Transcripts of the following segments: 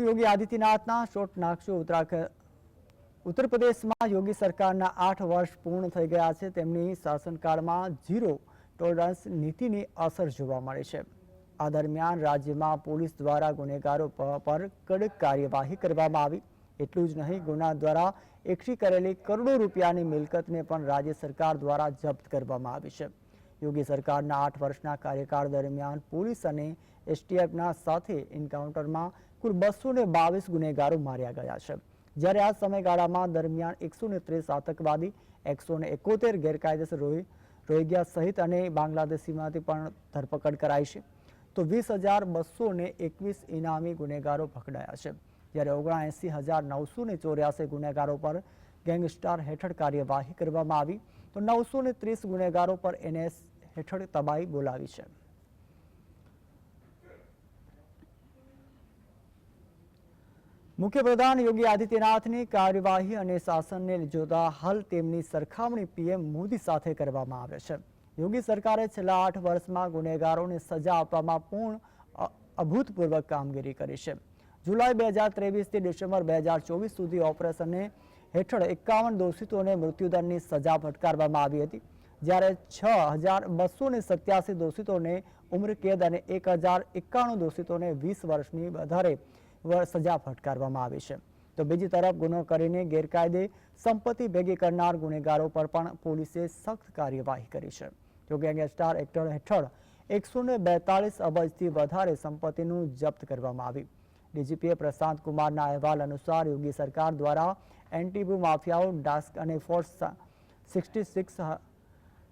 કોટ યોગી આદિત્યનાથના shot નાખશો ઉત્તરાખંડ ઉત્તર પ્રદેશમાં યોગી સરકારના આઠ વર્ષ પૂર્ણ થઈ ગયા છે. તેમની શાસનકાળમાં ઝીરો ટોલરન્સ નીતિની અસર જોવા મળે છે. આ દરમિયાન રાજ્યમાં પોલીસ દ્વારા ગુનેગારો પર કડક કાર્યવાહી કરવામાં આવી. એટલું જ નહીં, ગુના દ્વારા એકઠી કરેલી કરોડો રૂપિયાની મિલકતને પણ રાજ્ય સરકાર દ્વારા જપ્ત કરવામાં આવી છે. યોગી સરકારના આઠ વર્ષના કાર્યકાળ દરમિયાન પોલીસ અને એસટીએફના સાથે એન્કાઉન્ટરમાં કુલ બસો બાવીસ ગુનેગારો માર્યા ગયા છે. જ્યારે આ સમયગાળામાં દરમિયાન એકસો ને ત્રીસ આતંકવાદી, એકસો ને એકોતેર ગેરકાયદેસર રોહિ, રોહિંગ્યા સહિત અને બાંગ્લાદેશીમાંથી પણ ધરપકડ કરાઈ છે. તો વીસ હજાર બસો ને એકવીસ ઇનામી ગુનેગારો પકડાયા છે. જ્યારે ઓગણએંસી હજાર નવસો ને ચોર્યાસી ગુનેગારો પર ગેંગસ્ટાર હેઠળ કાર્યવાહી કરવામાં આવી. તો નવસો ને ત્રીસ ગુનેગારો પર એનએસ હેઠળ તબાહી બોલાવી છે. મુખ્યપ્રધાન યોગી આદિત્યનાથની કાર્યવાહી અને શાસનને જોતા હાલ તેમની સરખામણી પીએમ મોદી સાથે કરવામાં આવે છે. યોગી સરકારે છેલ્લા આઠ વર્ષમાં ગુનેગારોને સજા આપવામાં પૂર્ણ, અ- અભૂતપૂર્વ કામગીરી કરી છે. જુલાઈ બે હજાર ત્રેવીસથી ડિસેમ્બર બે હજાર ચોવીસ સુધી ઓપરેશનને હેઠળ એકાવન દોષિતોને મૃત્યુદંડની સજા ફટકારવામાં આવી હતી. જ્યારે છ હજાર બસો ને સત્યાસી દોષિતોને ઉમ્રકેદ અને એક હજાર એકાણું દોષિતોને વીસ વર્ષની વધારે સજા ફટકારવામાં આવી છે. તો બીજી તરફ ગુનો કરીને ગેરકાયદે સંપત્તિ ભેગી કરનાર ગુનેગારો પર પણ પોલીસે સખ્ત કાર્યવાહી કરી છે. જોકે ગેંગસ્ટાર એક્ટર હેઠળ એકસો ને બેતાલીસ અબજથી વધારે સંપત્તિનું જપ્ત કરવામાં આવી ડીજીપીએ પ્રશાંત કુમારના અહેવાલ અનુસાર યોગી સરકાર દ્વારા એન્ટીબુ માફિયાઓ, ડાસ્ક અને ફોર્સ સિક્સટી સિક્સ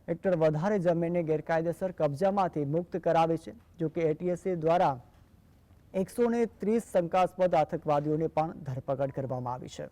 હેક્ટર વધારે જમીનને ગેરકાયદેસર કબજામાંથી મુક્ત કરાવી છે. જોકે એટીએસએ દ્વારા એકસો ત્રીસ શંકાસ્પદ આતંકવાદીઓની પણ ધરપકડ કરવામાં આવી છે.